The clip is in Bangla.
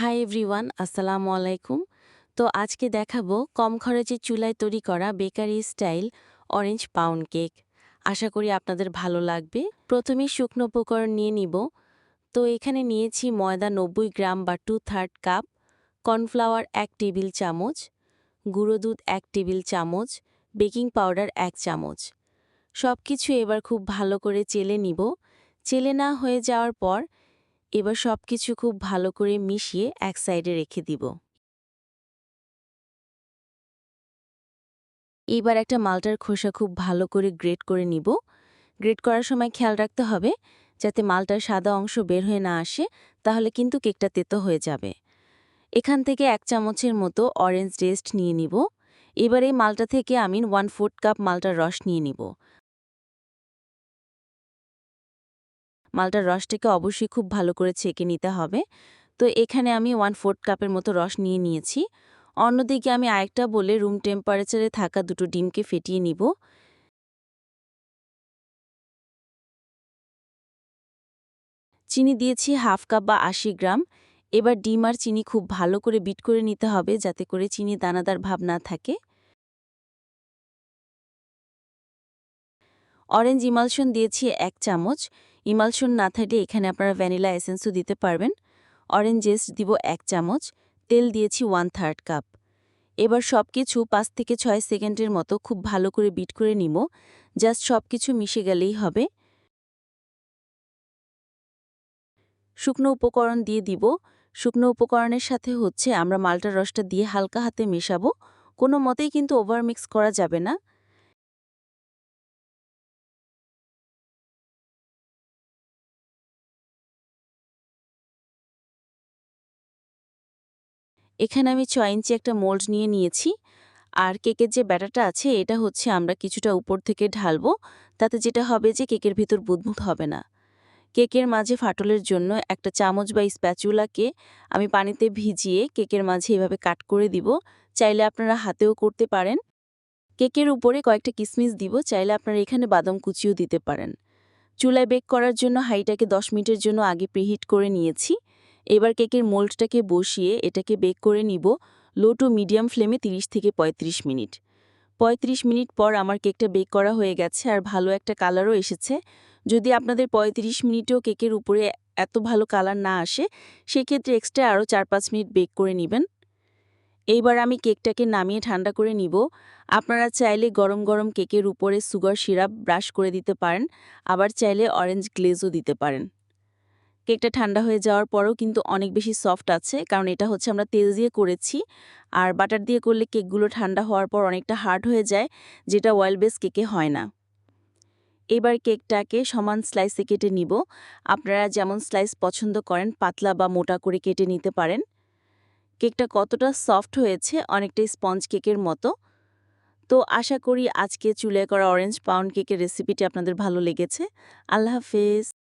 হাই এভরিওয়ান আসসালামু আলাইকুম। তো আজকে দেখাবো কম খরচে চুলায় তৈরি করা bakery style orange pound cake আশা করি আপনাদের ভালো লাগবে। প্রথমে শুকনো উপকরণ নিয়ে নিব। তো এখানে নিয়েছি ময়দা নব্বই গ্রাম বা টু থার্ড কাপ কর্নফ্লাওয়ার এক টেবিল চামচ, গুঁড়ো দুধ এক টেবিল চামচ বেকিং পাউডার এক চামচ। সব কিছু এবার খুব ভালো করে চেলে নিব। চেলে না হয়ে যাওয়ার পর এবার সব কিছু খুব ভালো করে মিশিয়ে এক সাইডে রেখে দিব। এবার একটা মালটার খোসা খুব ভালো করে গ্রেট করে নিব। গ্রেট করার সময় খেয়াল রাখতে হবে যাতে মালটার সাদা অংশ বের হয়ে না আসে, তাহলে কিন্তু কেকটা তেতো হয়ে যাবে। এখান থেকে এক চামচের মতো অরেঞ্জ রেস্ট নিয়ে নিব। এবার এই মালটা থেকে আমি ওয়ান ফোর্থ কাপ মালটার রস নিয়ে নিব। মালটার রসটাকে অবশ্যই খুব ভালো করে ছেঁকে নিতে হবে। তো এখানে আমি ওয়ান ফোর্থ কাপের মতো রস নিয়ে নিয়েছি। অন্যদিকে আমি আরেকটা বলে রুম টেম্পারেচারে থাকা দুটো ডিমকে ফেটিয়ে নিব। চিনি দিয়েছি হাফ কাপ বা আশি গ্রাম। এবার ডিম আর চিনি খুব ভালো করে বিট করে নিতে হবে যাতে করে চিনি দানাদার ভাব না থাকে। অরেঞ্জ ইমালশন দিয়েছি এক চামচ। ইমালশন না থাকলে এখানে আপনারা ভ্যানিলা এসেন্সও দিতে পারবেন। অরেঞ্জ দিব এক চামচ, তেল দিয়েছি ওয়ান থার্ড কাপ এবার সব কিছু পাঁচ থেকে ছয় সেকেন্ডের মতো খুব ভালো করে বিট করে নিব। জাস্ট সব কিছু মিশে গেলেই হবে। শুকনো উপকরণ দিয়ে দিব। শুকনো উপকরণের সাথে হচ্ছে আমরা মালটার রসটা দিয়ে হালকা হাতে মেশাবো। কোনো মতেই কিন্তু ওভার মিক্স করা যাবে না। এখানে আমি ছ ইঞ্চি একটা মোল্ড নিয়ে নিয়েছি। আর কেকের যে ব্যাটাটা আছে, এটা হচ্ছে আমরা কিছুটা উপর থেকে ঢালবো। তাতে যেটা হবে যে, কেকের ভিতর বুদবুদ হবে না। কেকের মাঝে ফাটলের জন্য একটা চামচ বা স্প্যাচুলাকে আমি পানিতে ভিজিয়ে কেকের মাঝে এভাবে কাট করে দিব। চাইলে আপনারা হাতেও করতে পারেন। কেকের উপরে কয়েকটা কিসমিস দিব। চাইলে আপনারা এখানে বাদাম কুচিও দিতে পারেন। চুলায় বেক করার জন্য হাইটাকে দশ মিনিটের জন্য আগে প্রিহিট করে নিয়েছি। এবার কেকের মোল্ডটাকে বসিয়ে এটাকে বেক করে নিব লো টু মিডিয়াম ফ্লেমে 30 থেকে ৩৫ মিনিট। ৩৫ মিনিট পর আমার কেকটা বেক করা হয়ে গেছে আর ভালো একটা কালারও এসেছে। যদি আপনাদের ৩৫ মিনিটেও কেকের উপরে এত ভালো কালার না আসে, সেক্ষেত্রে এক্সট্রা আরও চার পাঁচ মিনিট বেক করে নেবেন। এইবার আমি কেকটাকে নামিয়ে ঠান্ডা করে নিব। আপনারা চাইলে গরম গরম কেকের উপরে সুগার সিরাপ ব্রাশ করে দিতে পারেন, আবার চাইলে অরেঞ্জ গ্লেজও দিতে পারেন। কেকটা ঠান্ডা হয়ে যাওয়ার পরেও কিন্তু অনেক বেশি সফট আছে। কারণ এটা হচ্ছে আমরা তেল দিয়ে করেছি। আর বাটার দিয়ে করলে কেকগুলো ঠান্ডা হওয়ার পর অনেকটা হার্ড হয়ে যায়, যেটা ওয়েল বেস কেকে হয় না। এবার কেকটাকে সমান স্লাইসে কেটে নিব। আপনারা যেমন স্লাইস পছন্দ করেন, পাতলা বা মোটা করে কেটে নিতে পারেন। কেকটা কতটা সফট হয়েছে, অনেকটাই স্পঞ্জ কেকের মতো। তো আশা করি আজকে চুলে করা অরেঞ্জ পাউন্ড কেকের রেসিপিটি আপনাদের ভালো লেগেছে। আল্লাহ হাফেজ।